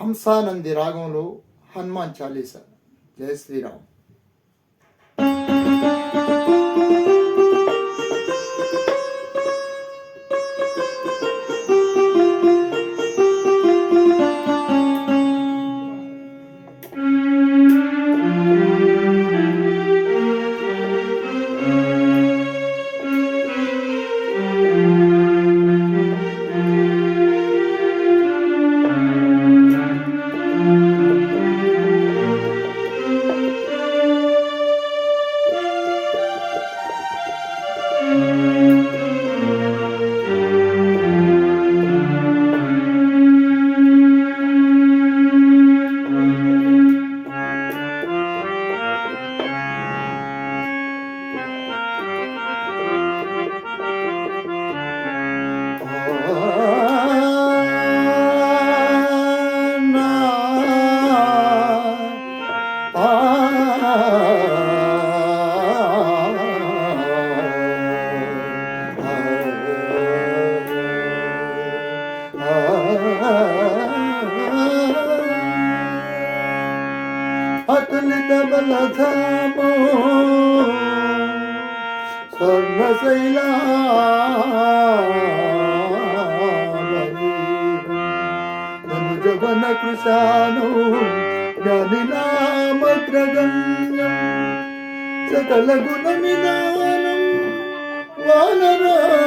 హంసానంది రాగంలో హనుమాన్ చాలీస. జయ శ్రీరామ్. అతులిత బలధామో స్వర్ణశైలా ధనుజవన కృశాను జ్ఞానినామగ్రగణ్యం సకల గుణమిదానం వానరానామదీశం.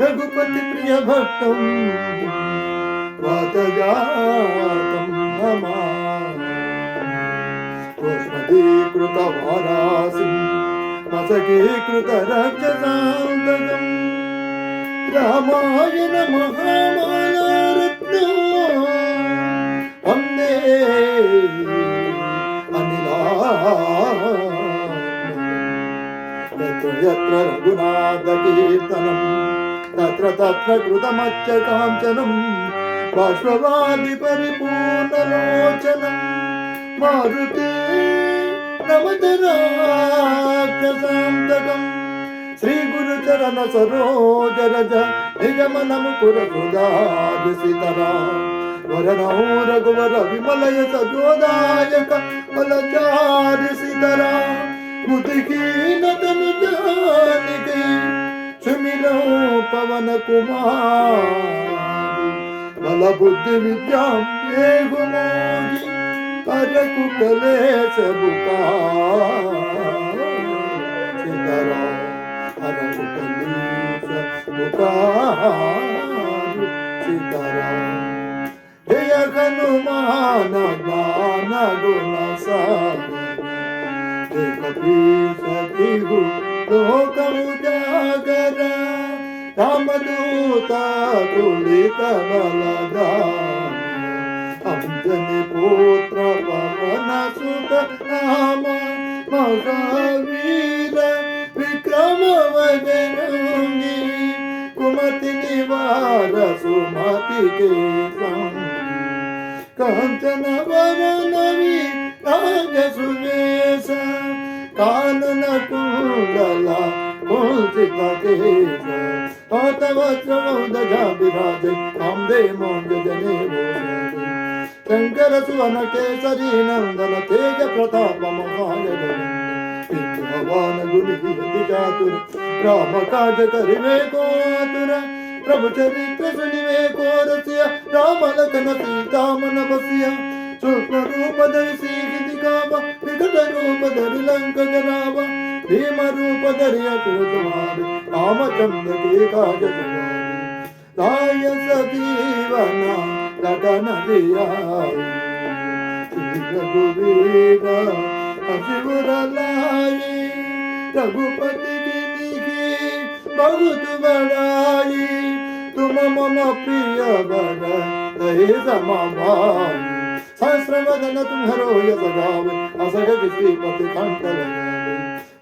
రఘుపతి ప్రియ భక్తం వాతజాతం मा पुष्पदीकृतवारासिं मसकीकृतराजसान्तकम् रामायण महामालारत्नो वन्दे यत्र यत्र रघुनाथकीर्तनं तत्र तत्र कृतमच्च काञ्चनम् బాష్పవాది పరిపూర్ణలోచన మారుతే నమతరాక్షసాంతకం శ్రీ గురు చరణ సరోజ రజ నిజమనము పురపుదాదిసితరా వరణో రఘువర విమలయ సజోదాయక బలచారిసితరా ముదిహీనతను జానికి సుమిరో పవన కుమార్. బల బుద్ధి విద్యాం ఏగుమోగి అరకు కలేశ బుకారా అరకు కలేశ బుకారు సీతారా జయ హనుమాన జ్ఞాన గుణ సాగర కపీసతిగు లోకము జాగర రామదూత తులిత బలదా అంజని పుత్ర పవన సుత రామ మహావీర విక్రమ వదనంగి కుమతి నివార సుమతి కే కాంచన రాజ సువేశ కానన కుండల కుల్సిత కేశ. పాతవజ్రమౌద జాబిరాజ కాందే మౌంజ జనే మోసే శంకర సువన కేసరి నందన తేజ ప్రతాప మహాయగ భవాన గుని హితి చాతుర రామ కాజ కరివే కోతుర ప్రభు చరిత్ర సునివే కోరసియ రామ లఖన సీతామన బసియ సూక్ష్మ రూప ధరి సీగితి కామ వికట రూప ధరి भीम रूप धरिय गुरु तुम्हारे रामचंद्र के काज तुम्हारे राय सजीवना रतन दिया रघुवीर असिवर लाई रघुपति की बहुत बड़ाई तुम मम प्रिय बन रहे समाई सहस्र वदन तुम हरो यस गावे असग श्रीपति कंठ लगाए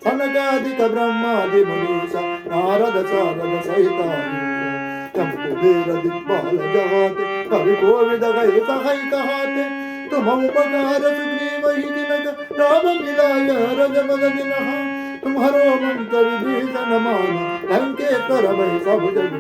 सनकादिक ब्रह्मादि मुनीसा नारद सारद सहित जम कुबेर दिग्पाल जहाते कवि कोविद गए सहाय कहाते तुम उपकार सुग्रीव ही दिनक राम मिलाय रज मग दिनहा तुम्हारो मंत्र विभीषण मान लंकेश्वर भय सब जग